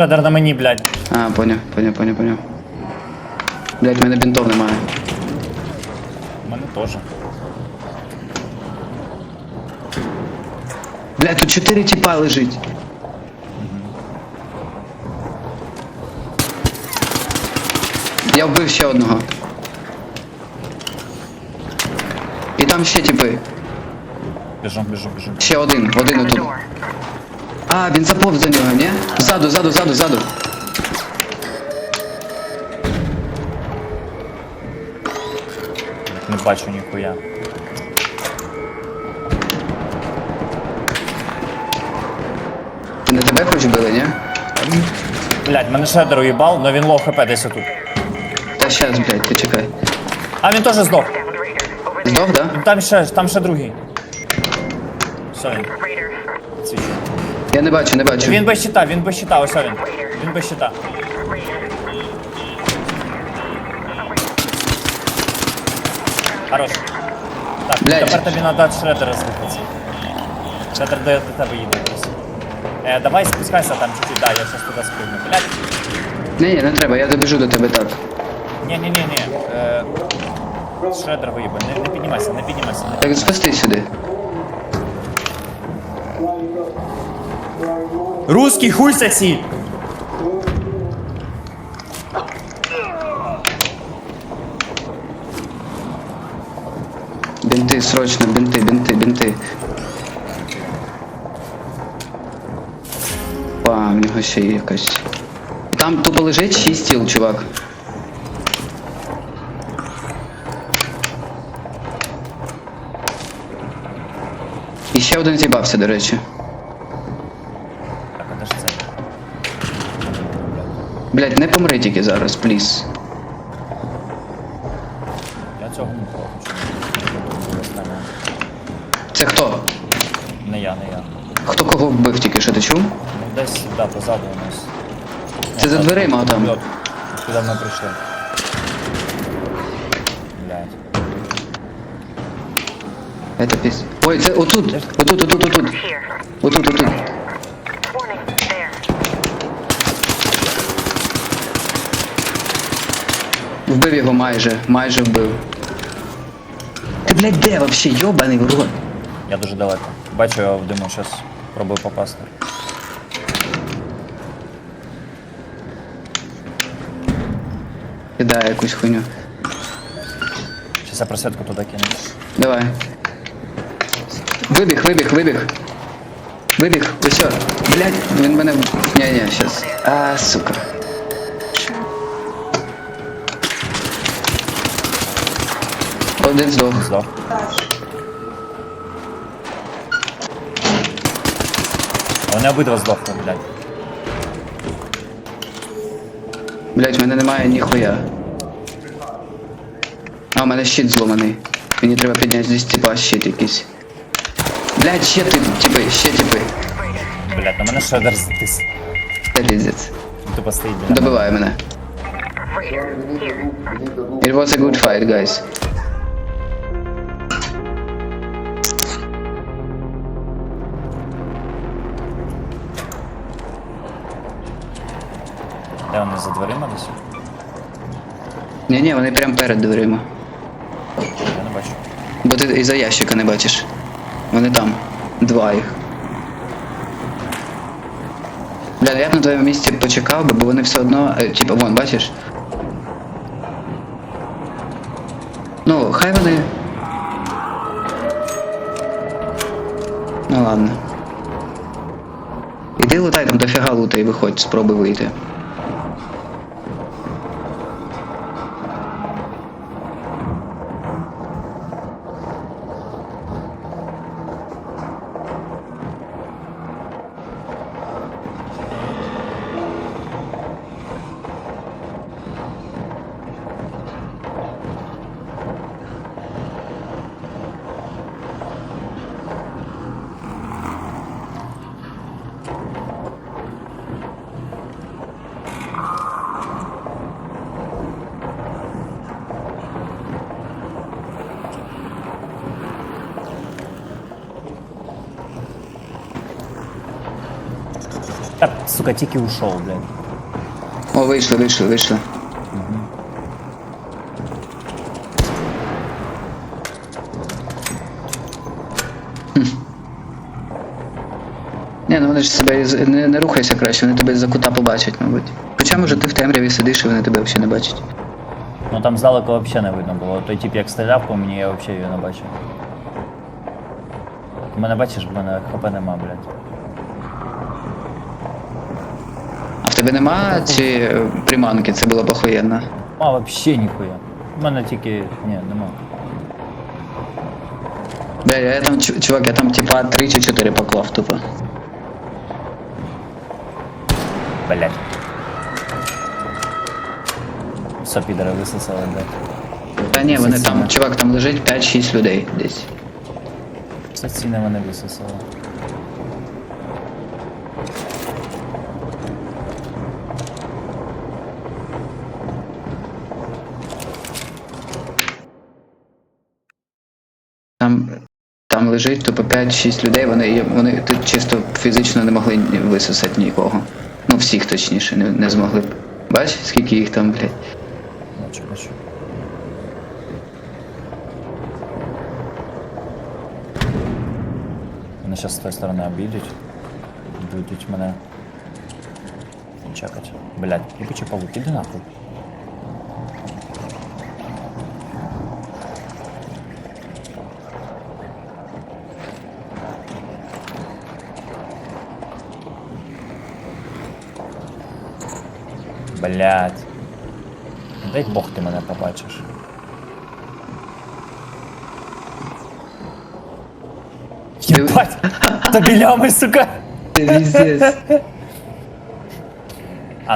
Шредер на мені, блядь. А, поняв, поняв, поняв, поняв. Блять, в мене бінтов немає. У мене теж. Блять, тут чотири тіпа лежить. Я вбив ще одного. І там ще тіпи. Біжу, біжу, біжу. Ще один, один отут. А, він заповз за нього, ні? Ззаду, ззаду, ззаду, ззаду. Не бачу ніхуя. На тебе хоч били, ні? Блядь, мене шредер уїбав, но він лоу хп десь отут. Та щас, блядь, ти чекай. А він теж здох. Здох, да? Там ще, там ще другий. Все. Свічу. Я не бачу, не бачу. Він без щита, він без щита, ось він. Він без щита. Хорош. Так, Блядь. тепер тобі треба шредера слухатися. Шредер до, до тебе їде десь. Е, давай спускайся там чуть-чуть, да, я щас туди спригну. Блядь. Ні, ні, не треба, я добіжу до тебе так. Ні-ні-ні-ні. Е, шредер виїбе, не, не піднімайся, не піднімайся. Не Так спусти сюди. Русский хуй соси! Бінти, срочно, бінти, бінти, бінти. Па, в нього ще є якась. Там тупо лежить 6 тіл, чувак. І ще один з'їбався, до речі. Так, ж це? Блять, не помри тільки зараз, пліз. Я цього не хочу. Це хто? Не я, не я. Хто кого вбив тільки що ти чув? Ну десь, да, позаду у нас. Це за дверима там. Куди ми прийшли. Блядь. Это піс. Ой, це отут. Отут, отут, отут. Отут, отут. Вбив його майже, майже вбив. Ти, блядь, де вообще, йобаний в рот? Я дуже далеко. Бачу, я в диму, зараз пробую попасти. Кидає якусь хуйню. Зараз я просвітку туди кину. Давай. Вибіг, вибіг, вибіг. Вибіг, все. Блядь, він мене. Ні, ні, щас. А, сука. Один здох. Здох. Вони обидва здохли, блядь. Блядь, в мене немає ніхуя. А, у мене щит зломаний. Мені треба підняти здесь типа щит якийсь. Блядь, ще ти, типи, ще типи. Блядь, на мене шредер затис. Та піздець. Тупо стоїть, блядь. Добиває мене. It was a good fight, guys. Де вони за дверима десь? Ні, ні, вони прямо перед дверима. Я не бачу. Бо ти і за ящика не бачиш. Вони там. Два їх. Бля, я б на твоєму місці почекав би, бо вони все одно. е, Типа, вон, бачиш? Ну, хай вони. Ну ладно. Іди лутай там дофіга лута і виходь, спробуй вийти. Та, сука, тільки ушов, блядь. О, вийшли, вийшли, вийшли. Ні, ну вони ж себе із- не, не рухайся краще, вони тебе з-за кута побачать, мабуть. Хоча може ти в темряві сидиш і вони тебе взагалі не бачать. Ну там здалеку взагалі не видно було. Той тип як стріляв по мені, я взагалі його не бачив. У мене бачиш, в мене хп нема, блядь. Тебе нема цієї е, приманки, це було б охуєнно. А, вообще ніхуя. У мене тільки. Ні, нема. Бля, я там, чу- чувак, я там типа 3 чи 4 поклав тупо. Блять. Все підери висосали, блядь. Та ні, вони там, чувак, там лежить 5-6 людей десь. Все ціни вони висосали. Там лежить тупо 5-6 людей, вони, вони тут чисто фізично не могли висосати нікого. Ну, всіх точніше, не, не змогли. Бач, скільки їх там, блядь. Бачу, бачу. Вони зараз з тої сторони обійдуть. Будуть мене. Чекать. Блять, ліпучий павук, іди нахуй. Блять. Дай Бог ти мене побачиш. Єбать! Та білями, сука! Пиздец.